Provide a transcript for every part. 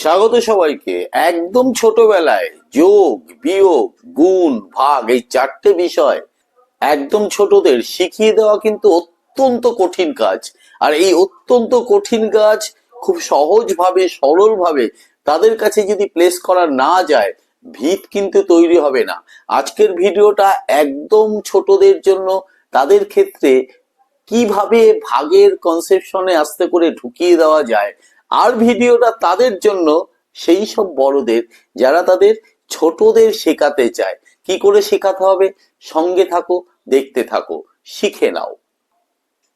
স্বাগত সবাইকে। একদম ছোটবেলায় যোগ, বিয়োগ, গুণ, ভাগ এই চারটে বিষয় একদম ছোটদের শিখিয়ে দেওয়া কিন্তু অত্যন্ত কঠিন কাজ। আর এই অত্যন্ত কঠিন কাজ খুব সহজভাবে, সরলভাবে তাদের কাছে যদি প্লেস করা না যায়, ভিত কিন্তু তৈরি হবে না। আজকের ভিডিওটা একদম ছোটদের জন্য, তাদের ক্ষেত্রে কীভাবে ভাগের কনসেপশনে আস্তে করে ঢুকিয়ে দেওয়া যায় আর ভিডিওটা তাদের জন্য সেই সব বড়দের যারা তাদের ছোটদের শেখাতে চায়। কি করে শেখাতে হবে? সঙ্গে থাকো, দেখতে থাকো, শিখে নাও।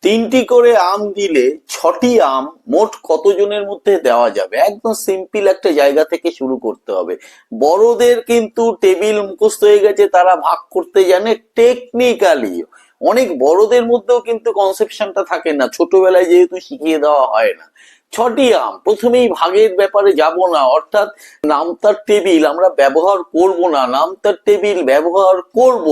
তিনটি করে আম দিলে ছটি আম মোট কতজনের মধ্যে দেওয়া যাবে? একদম সিম্পল একটা জায়গা থেকে শুরু করতে হবে। বড়দের কিন্তু টেবিল মুখস্থ হয়ে গেছে, তারা ভাগ করতে জানে টেকনিক্যালি অনেক বড়দের মধ্যেও কিন্তু কনসেপশনটা থাকে না। ছোটবেলায় যেহেতু শিখিয়ে দেওয়া হয় না। ছটি আম। প্রথমেই ভাগের ব্যাপারে যাব না, অর্থাৎ নামতার টেবিল, আমরা ব্যবহার করব না নামতার টেবিল ব্যবহার করব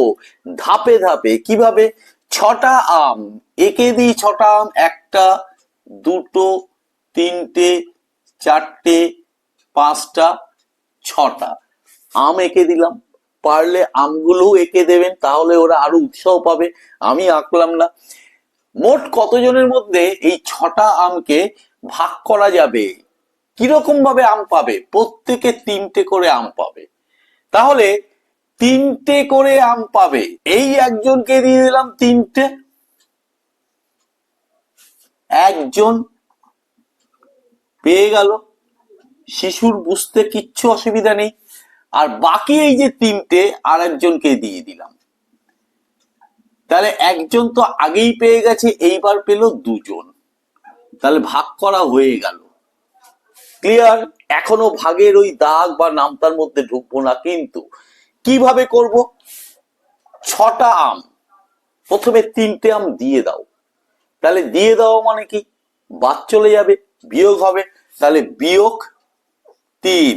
ধাপে ধাপে। কীভাবে? ছটা আম। একে দিই ছটা আম, একটা, দুটো, তিনটে, চারটে, পাঁচটা, ছটা। আম এঁকে দিলাম। পারলে আমগুলোও এঁকে দেবেন, তাহলে ওরা আরও উৎসাহ পাবে। আমি আঁকলাম না। মোট কতজনের মধ্যে এই ছটা আমকে ভাগ করা যাবে? কীরকম ভাবে আম পাবে? প্রত্যেকে তিনটে করে আম পাবে। তাহলে তিনটে করে আম পাবে। এই একজনকে দিয়ে দিলাম তিনটে। একজন পেয়ে গেল। শিশুর বুঝতে কিচ্ছু অসুবিধা নেই। আর বাকি এই যে তিনটে আর একজনকে দিয়ে দিলাম। তাহলে একজন তো আগেই পেয়ে গেছে, এইবার পেল দুজন। তাহলে ভাগ করা হয়ে গেল। ক্লিয়ার এখনও ভাগের ওই দাগ বা নামতার মধ্যে ঢুকবো না, কিন্তু কীভাবে করব? ছটা আম। প্রথমে তিনটে আম দিয়ে দাও। তাহলে দিয়ে দাও মানে কি? বাদ চলে যাবে, বিয়োগ হবে। তাহলে বিয়োগ তিন।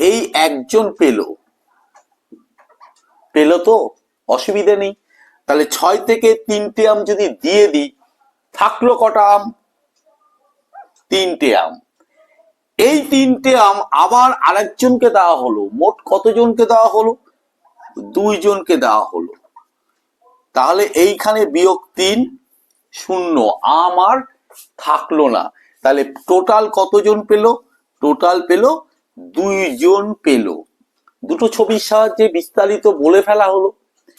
এই একজন পেল। পেল তো? অসুবিধা নেই। তাহলে ছয় থেকে তিনটে আম যদি দিয়ে দিই, থাকল কটা আম? তিনটে আম। এই তিনটে আম আবার আরেকজনকে দেওয়া হলো। মোট কতজনকে দেওয়া হলো? দুইজনকে দেওয়া হলো। তাহলে এইখানে বিয়োগ তিন, শূন্য। আম আর থাকল না। তাহলে টোটাল কতজন পেল? টোটাল পেল, দুইজন পেল। দুটো ছবির সাহায্যে বিস্তারিত বলে ফেলা হলো।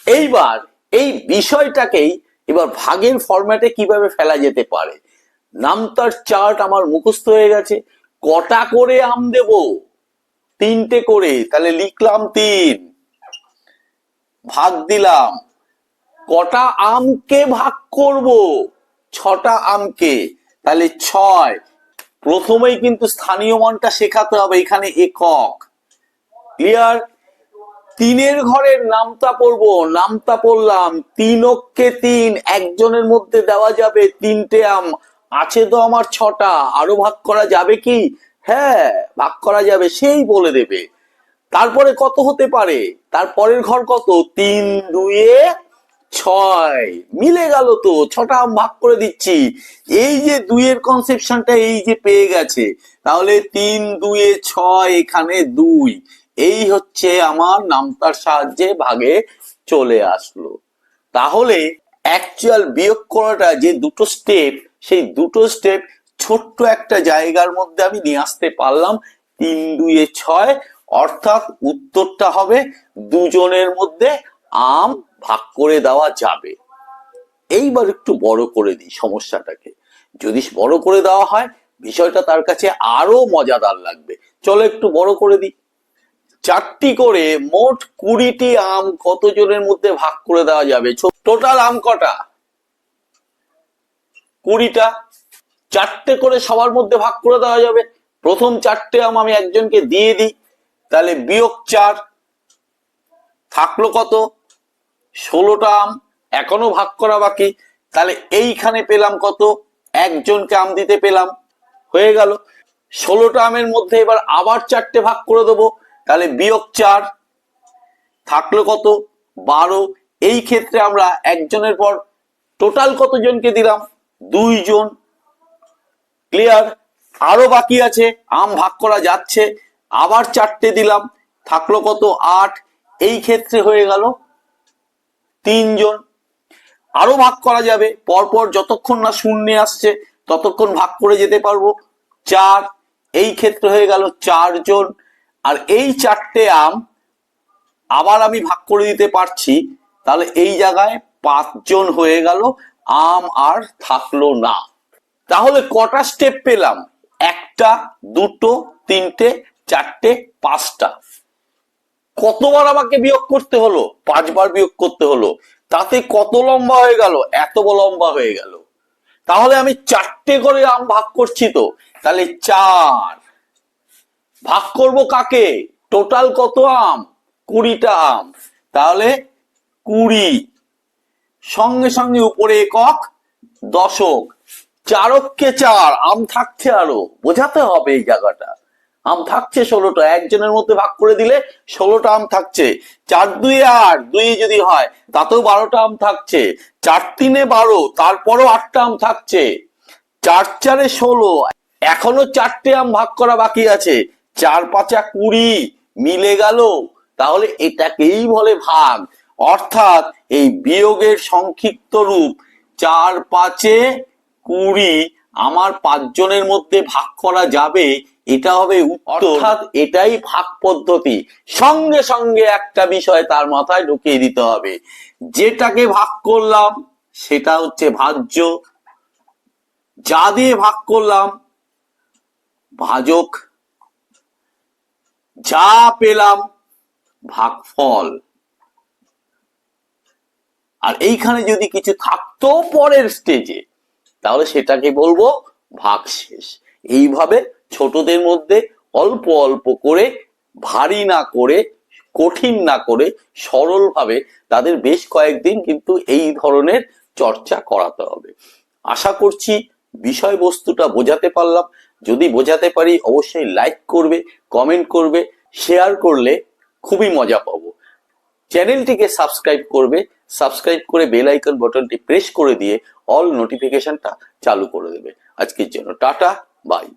এইবার এই বিষয়টাকেই এবার ভাগের ফরম্যাটে কীভাবে ফেলা যেতে পারে? নামতার চার্ট আমার মুখস্থ হয়ে গেছে। কটা করে আম দেব? তিনটে করে, তাহলে লিখলাম তিন। ভাগ দিলাম। কটা আমকে ভাগ করব? ছটা আমকে, তাহলে ছয়। প্রথমেই কিন্তু স্থানীয় মানটা শেখাতে হবে, এখানে একক। ক্লিয়ার তিনের ঘরের নামতা পড়ব, নামতা পড়লাম। তিন অক্ষে তিন, একজনের মধ্যে দেওয়া যাবে তিনটে আম। আছে তো আমার ছটা, আরও ভাগ করা যাবে কি? হ্যাঁ ভাগ করা যাবে, সেই বলে দেবে। তারপরে কত হতে পারে? তারপরের ঘর কত? তিন, দুয়ে ছয়। মিলে গেল তো, ছটা আম ভাগ করে দিচ্ছি। এই যে দুইয়ের কনসেপশনটা এই যে পেয়ে গেছে, তাহলে তিন, দুয়ে ছয়, এখানে দুই। এই হচ্ছে আমার নামতার সাহায্যে ভাগে চলে আসলো। তাহলে অ্যাকচুয়াল বিয়োগ করাটা যে দুটো স্টেপ সেই দুটো স্টেপ ছোট্ট একটা জায়গার মধ্যে আমি নিয়ে আসতে পারলাম তিন দুয়ে ছয়, অর্থাৎ উত্তরটা হবে দুজনের মধ্যে আম ভাগ করে দেওয়া যাবে। এইবার একটু বড় করে দিই সমস্যাটাকে। যদি বড় করে দেওয়া হয়, বিষয়টা তার কাছে আরও মজাদার লাগবে। চলো একটু বড় করে দিই। চারটি করে মোট কুড়িটি আম কতজনের মধ্যে ভাগ করে দেওয়া যাবে? টোটাল আম কটা? কুড়িটা। চারটে করে সবার মধ্যে ভাগ করে দেওয়া যাবে। প্রথম চারটে আম আমি একজনকে দিয়ে দিই। তাহলে বিয়োগ চার। থাকল কত? ষোলোটা আম। এখনও ভাগ করা বাকি। তাহলে এইখানে পেলাম কত? একজনকে আম দিতে পেলাম। হয়ে গেল। ষোলোটা আমের মধ্যে এবার আবার চারটে ভাগ করে দেবো। তাহলে বিয়োগ চার থাকল কত বারো। এই ক্ষেত্রে আমরা একজনের পর টোটাল কতজনকে দিলাম? দুইজন। ক্লিয়ার আরও বাকি আছে, আম ভাগ করা যাচ্ছে। আবার চারটে দিলাম, থাকল কত আট। এই ক্ষেত্রে হয়ে গেল তিনজন। আরও ভাগ করা যাবে, পরপর যতক্ষণ না শূন্যে আসছে, ততক্ষণ ভাগ করে যেতে পারব। চার। এই ক্ষেত্রে হয়ে গেল চারজন। আর এই চারটে আম আবার আমি ভাগ করে দিতে পারছি, তাহলে এই জায়গায় পাঁচজন হয়ে গেল, আম আর থাকল না। তাহলে কটা স্টেপ পেলাম? একটা, দুটো, তিনটে, চারটে, পাঁচটা। কতবার আমাকে বিয়োগ করতে হলো? পাঁচবার বিয়োগ করতে হলো। তাতে কত লম্বা হয়ে গেল? এত লম্বা হয়ে গেল। তাহলে আমি চারটে করে আম ভাগ করছি তো? তাহলে চার। ভাগ করব কাকে? টোটাল কত আম? কুড়িটা আম। তাহলে কুড়ি। সঙ্গে সঙ্গে উপরে একক দশক। চারককে চার, আম থাকছে আরও। বোঝাতে হবে এই জায়গাটা। আম থাকছে ষোলোটা। একজনের মধ্যে ভাগ করে দিলে ষোলোটা আম থাকছে। চার দুই আট দুই যদি হয়, তাতেও বারোটা আম থাকছে। চার তিনে বারো, তারপরও আটটা আম থাকছে। চার চারে ষোলো। এখনও চারটে আম ভাগ করা বাকি আছে। চার পাঁচা কুড়ি মিলে গেল, তাহলে এটাকেই বলে ভাগ। অর্থাৎ এই বিয়োগের সংক্ষিপ্ত রূপ চার পাঁচে কুড়ি আমার পাঁচজনের মধ্যে ভাগ করা যাবে, এটা হবে অর্থাৎ এটাই ভাগ পদ্ধতি। সঙ্গে সঙ্গে একটা বিষয় তার মাথায় ঢুকিয়ে দিতে হবে। যেটাকে ভাগ করলাম, সেটা হচ্ছে ভাজ্য। যা দিয়ে ভাগ করলাম, ভাজক যা পেলাম, ভাগফল। আর এইখানে যদি কিছু থাকতো পরের স্টেজে তাহলে সেটাকে বলব ভাগশেষ। এইভাবে ছোটদের মধ্যে অল্প অল্প করে, ভারী না করে, কঠিন না করে, সরলভাবে তাদের বেশ কয়েকদিন কিন্তু এই ধরনের চর্চা করাতে হবে। আশা করছি বিষয়বস্তুটা বোঝাতে পারলাম। যদি বোঝাতে পারি, অবশ্যই লাইক করবে কমেন্ট করবে শেয়ার করলে খুবই মজা পাবো। চ্যানেলটিকে সাবস্ক্রাইব করবে সাবস্ক্রাইব করে বেল আইকন বাটনটি প্রেস করে দিয়ে অল নোটিফিকেশনটা চালু করে দেবে। আজকের জন্য টাটা বাই